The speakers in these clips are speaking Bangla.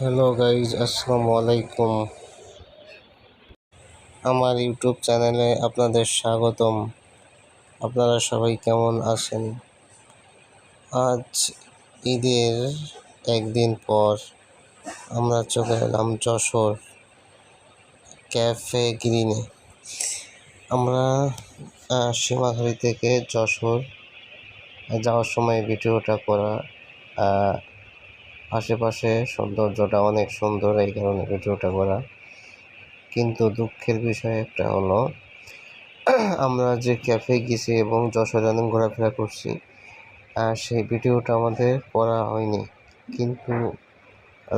হ্যালো গাইজ আসসালামু আলাইকুম আমার ইউটিউব চ্যানেলে আপনাদের স্বাগতম। আপনারা সবাই কেমন আছেন? আজ ঈদের একদিন পর আমরা চলে এলাম যশোর ক্যাফে গ্রিনে। আমরা সীমাখালি থেকে যশোর যাওয়ার সময় ভিডিওটা করা আশেপাশে সৌন্দর্যটা অনেক সুন্দর এই কারণে ভিডিওটা করা। কিন্তু দুঃখের বিষয় একটা হলো, আমরা যে ক্যাফে গেছি এবং যশোরে ঘোরাফেরা করছি, আর সেই ভিডিওটা আমাদের করা হয়নি। কিন্তু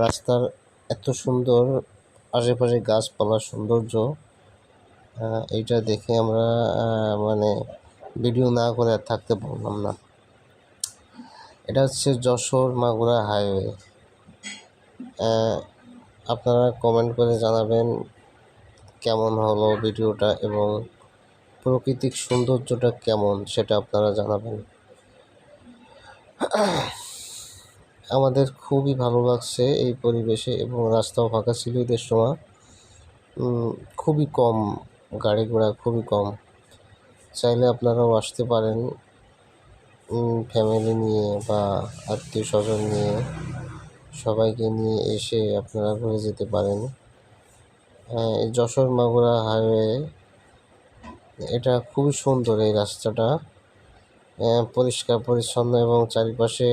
রাস্তার এত সুন্দর, আশেপাশে গাছপালার সৌন্দর্য এইটা দেখে আমরা মানে ভিডিও না করে থাকতে পারলাম না। এটা হচ্ছে যশোর মাগুরা হাইওয়ে। আপনারা কমেন্ট করে জানাবেন কেমন হলো ভিডিওটা এবং প্রাকৃতিক সৌন্দর্যটা কেমন সেটা আপনারা জানাবেন। আমাদের খুবই ভালো লাগছে এই পরিবেশে এবং রাস্তাও ফাঁকা ছিল ঈদের সময়। খুবই কম গাড়ি ঘোড়া খুবই কম। চাইলে আপনারাও আসতে পারেন। ফ্যামিলি নিয়ে বা আত্মীয় স্বজন নিয়ে সবাইকে নিয়ে এসে আপনারা ঘুরে যেতে পারেন। এই যশোর মাগুরা হাইওয়ে এটা খুবই সুন্দর এই রাস্তাটা। পরিষ্কার, পরিচ্ছন্ন এবং চারিপাশে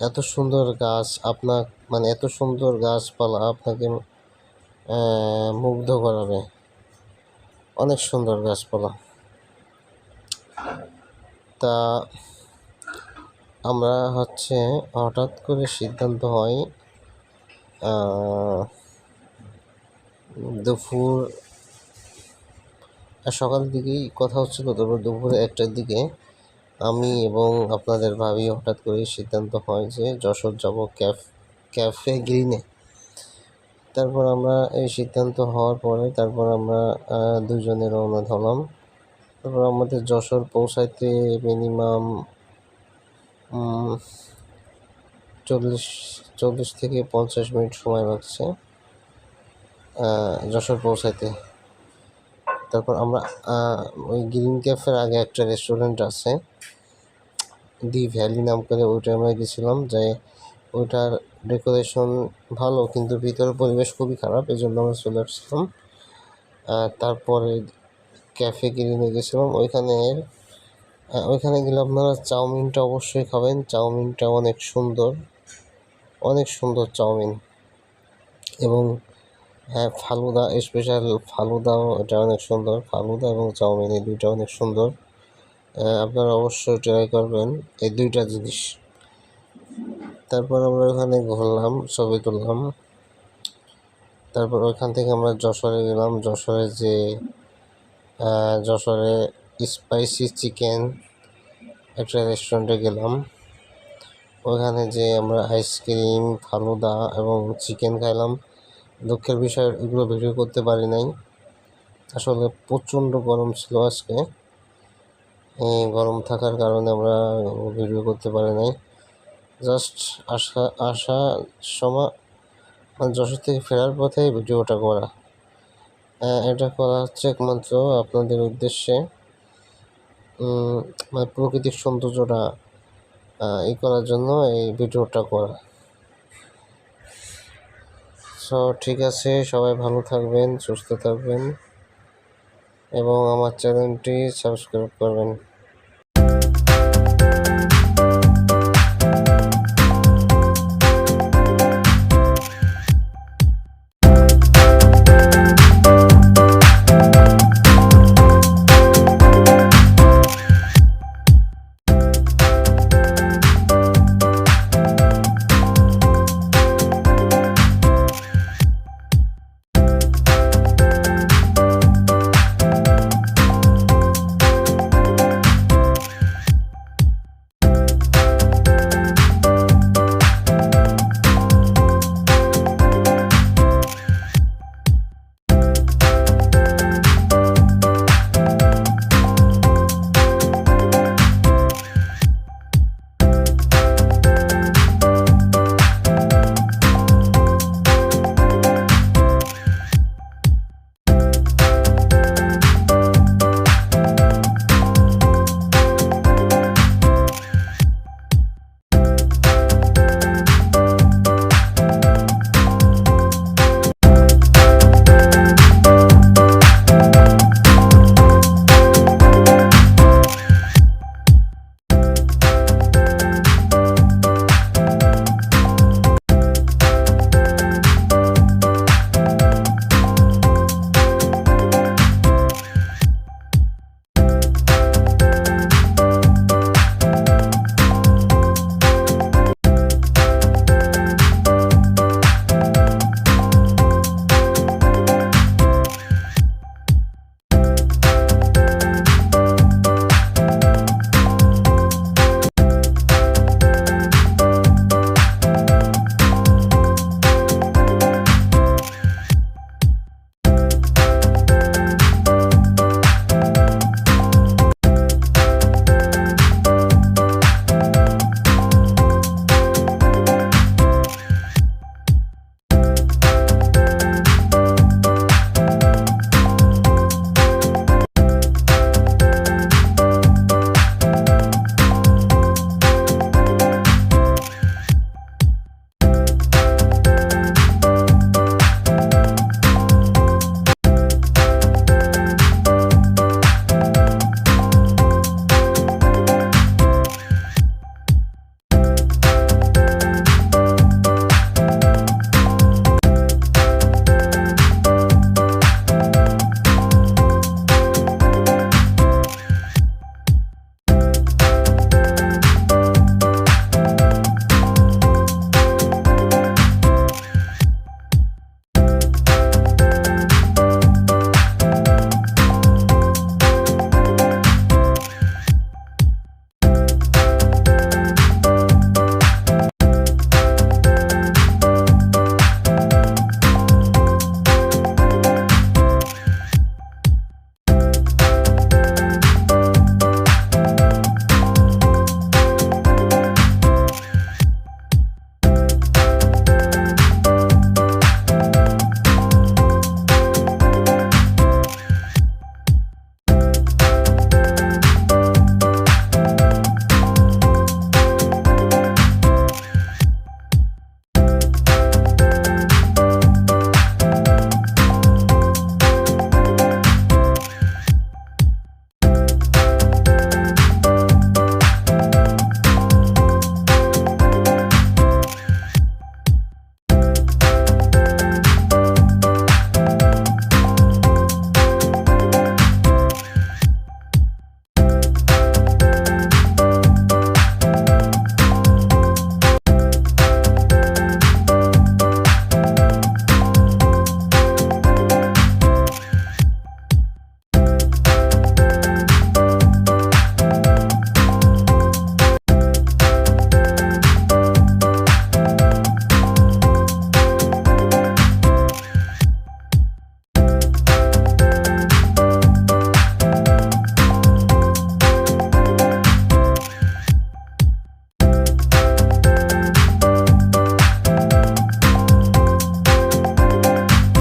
এত সুন্দর গাছ আপনার মানে এত সুন্দর গাছপালা আপনাকে মুগ্ধ করাবে। অনেক সুন্দর গাছপালা। তা আমরা হচ্ছে হঠাৎ করে সিদ্ধান্ত হয় দুপুর আর সকালের দিকেই কথা হচ্ছিল, তারপর দুপুরে একটার দিকে আমি এবং আপনাদের ভাবি হঠাৎ করে সিদ্ধান্ত হয় যে যশোর যাব ক্যাফ, ক্যাফে গ্রিনে তারপর আমরা এই সিদ্ধান্ত হওয়ার পরে তারপর আমরা দুজনে রওনা ধরলাম তারপর আমাদের যশোর পৌঁছাইতে মিনিমাম চল্লিশ চল্লিশ থেকে পঞ্চাশ মিনিট সময় লাগছে যশোর পৌঁছাইতে। তারপর আমরা ওই গ্রিন ক্যাফের আগে একটা রেস্টুরেন্ট আছে, দি ভ্যালি নাম করে ওইটা আমরা গেছিলাম যে ওইটার ডেকোরেশন ভালো কিন্তু ভিতরের পরিবেশ খুবই খারাপ এই জন্য আমরা চলে আসছিলাম তারপরে ক্যাফে গ্রিনে গেছিলাম, ওইখানে ওইখানে গেলে আপনারা চাউমিনটা অবশ্যই খাবেন। চাউমিনটা অনেক সুন্দর অনেক সুন্দর চাউমিন। এবং হ্যাঁ ফালুদা স্পেশাল ফালুদাও এটা অনেক সুন্দর। ফালুদা এবং চাউমিন এই দুইটা অনেক সুন্দর। আপনারা অবশ্যই ট্রাই করবেন এই দুইটা জিনিস। তারপর আমরা ওখানে ঘুরলাম, ছবি তুললাম। তারপর ওইখান থেকে আমরা যশোরে গেলাম। যশোরে যে যশোরে স্পাইসি চিকেন একটা রেস্টুরেন্টে গেলাম। ওখানে যে আমরা আইসক্রিম ফালুদা এবং চিকেন খাইলাম। দুঃখের বিষয়, এগুলো ভিডিও করতে পারি নাই। আসলে প্রচণ্ড গরম ছিল আজকে। এই গরম থাকার কারণে আমরা ভিডিও করতে পারি নাই। জাস্ট আসা আসা সময় মানে যশোর থেকে ফেরার পথে ভিডিওটা করা। এটা করা হচ্ছে একমাত্র আপনাদের উদ্দেশ্যে। মানে প্রকৃতির সৌন্দর্যটা ই করার জন্য এই ভিডিওটা করা। সো ঠিক আছে, সবাই ভালো থাকবেন, সুস্থ থাকবেন, এবং আমার চ্যানেলটি সাবস্ক্রাইব করবেন।